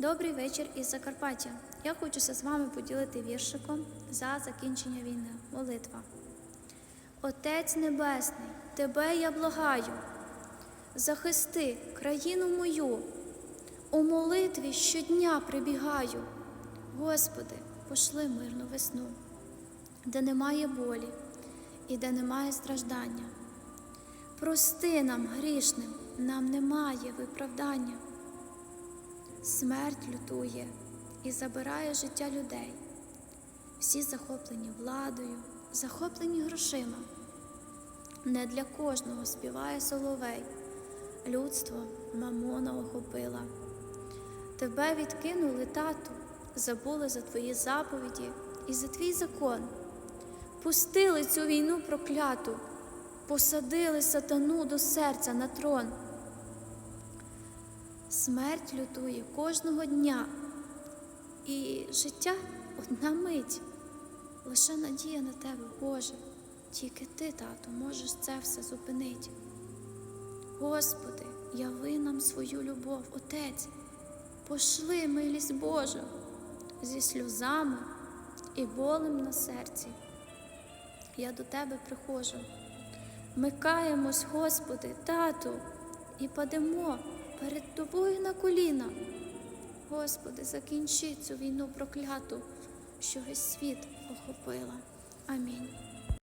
Добрий вечір із Закарпаття. Я хочуся з вами поділити віршиком за закінчення війни. Молитва. Отець Небесний, Тебе я благаю, захисти країну мою, у молитві щодня прибігаю. Господи, пошли мирну весну, де немає болі і де немає страждання. Прости нам грішним, нам немає виправдання. Смерть лютує і забирає життя людей. Всі захоплені владою, захоплені грошима. Не для кожного співає соловей, людство мамона охопила. Тебе відкинули, тату, забули за твої заповіді і за твій закон. Пустили цю війну прокляту, посадили сатану до серця на трон. Смерть лютує кожного дня, і життя одна мить. Лише надія на тебе, Боже, тільки ти, тато, можеш це все зупинити. Господи, яви нам свою любов, Отець, пошли милість Божу зі сльозами і болем на серці. Я до Тебе приходжу. Ми каємось, Господи, тату, і падемо перед на коліна. Господи, закінчи цю війну прокляту, що весь світ охопила. Амінь.